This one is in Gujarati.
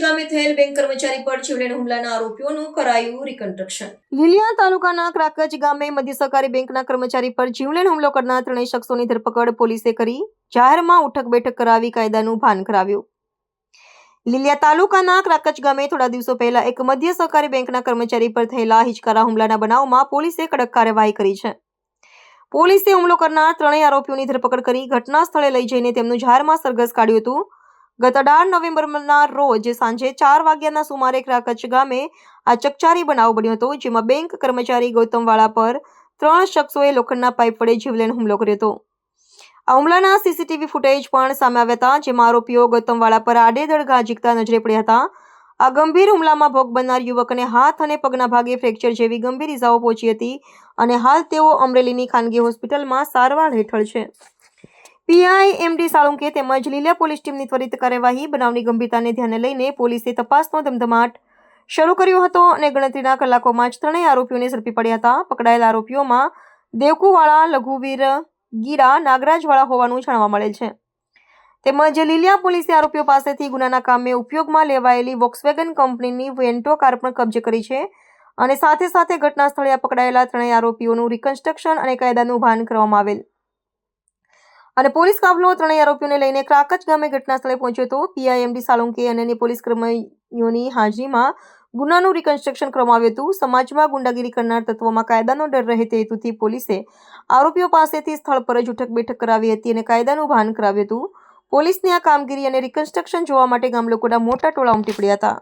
ગામે થયેલ બેંક કર્મચારી પર જીવલેણ હુમલાના આરોપીઓનું કરાયું રિકન્સ્ટ્રક્શન લીલિયા તાલુકાના ક્રાકચ ગામે મધ્ય સહકારી બેંકના કર્મચારી પર જીવલેણ હુમલો કરનાર ત્રણેય શખ્સોની ધરપકડ પોલીસે કરી, જાહેરમાં ઉઠક બેઠક કરાવી કાયદાનું ભાન કરાવ્યું. લીલિયા તાલુકાના ક્રાકચ ગામે થોડા દિવસો પહેલા એક મધ્ય સહકારી બેંકના કર્મચારી પર થયેલા હિચકારા હુમલાના બનાવમાં પોલીસે કડક કાર્યવાહી કરી છે. પોલીસે હુમલો કરનાર ત્રણેય આરોપીઓની ધરપકડ કરી ઘટના સ્થળે લઈ જઈને તેમનું જાહેરમાં સરઘસ કાઢ્યું હતું. ગત અઢાર નવેમ્બરના રોજ સાંજે ચાર વાગ્યાના સુમારે કચ્છ ગામે આ ચકચારી બનાવ બન્યો હતો, જેમાં બેંક કર્મચારી ગૌતમવાળા પર ત્રણ શખ્સોએ લોખંડના પાઇપ વડે જીવલેણ હુમલો કર્યો હતો. આ હુમલાના સીસીટીવી ફૂટેજ પણ સામે આવ્યા હતા, જેમાં આરોપીઓ ગૌતમવાળા પર આડેધડ ઘા નજરે પડ્યા હતા. આ ગંભીર હુમલામાં ભોગ બનનાર યુવકને હાથ અને પગના ભાગે ફ્રેક્ચર જેવી ગંભીર ઇજાઓ પહોંચી હતી અને હાલ તેઓ અમરેલીની ખાનગી હોસ્પિટલમાં સારવાર હેઠળ છે. પીઆઈ એમડી સાળુંકે તેમજ લીલિયા પોલીસ ટીમની ત્વરિત કાર્યવાહી, બનાવની ગંભીરતાને ધ્યાને લઈને પોલીસે તપાસનો ધમધમાટ શરૂ કર્યો હતો અને ગણતરીના કલાકોમાં જ ત્રણેય આરોપીઓને ઝડપી પડ્યા હતા. પકડાયેલા આરોપીઓમાં દેવકુવાળા, લઘુવીર, ગીરા, નાગરાજવાળા હોવાનું જાણવા મળેલ છે. તેમજ લીલિયા પોલીસે આરોપીઓ પાસેથી ગુનાના કામે ઉપયોગમાં લેવાયેલી વોક્સવેગન કંપનીની વેન્ટો કાર પણ કબજે કરી છે અને સાથે સાથે ઘટના સ્થળે પકડાયેલા ત્રણેય આરોપીઓનું રિકન્સ્ટ્રક્શન અને કાયદાનું ભાન કરવામાં આવેલ. અને પોલીસ કાફલો ત્રણેય આરોપીઓને લઈને ક્રાકચ ગામે ઘટના સ્થળે પહોંચ્યો હતો. પીઆઈએમડી સાળુંકે અને અન્ય પોલીસ કર્મીઓની હાજરીમાં ગુનાનું રિકન્સ્ટ્રક્શન કરવામાં આવ્યું હતું. સમાજમાં ગુંડાગીરી કરનાર તત્વોમાં કાયદાનો ડર રહે તે હેતુથી પોલીસે આરોપીઓ પાસેથી સ્થળ પર જ ઉઠક બેઠક કરાવી હતી અને કાયદાનું ભાન કરાવ્યું હતું. પોલીસની આ કામગીરી અને રિકન્સ્ટ્રક્શન જોવા માટે ગામ લોકોના મોટા ટોળા ઉમટી પડ્યા હતા.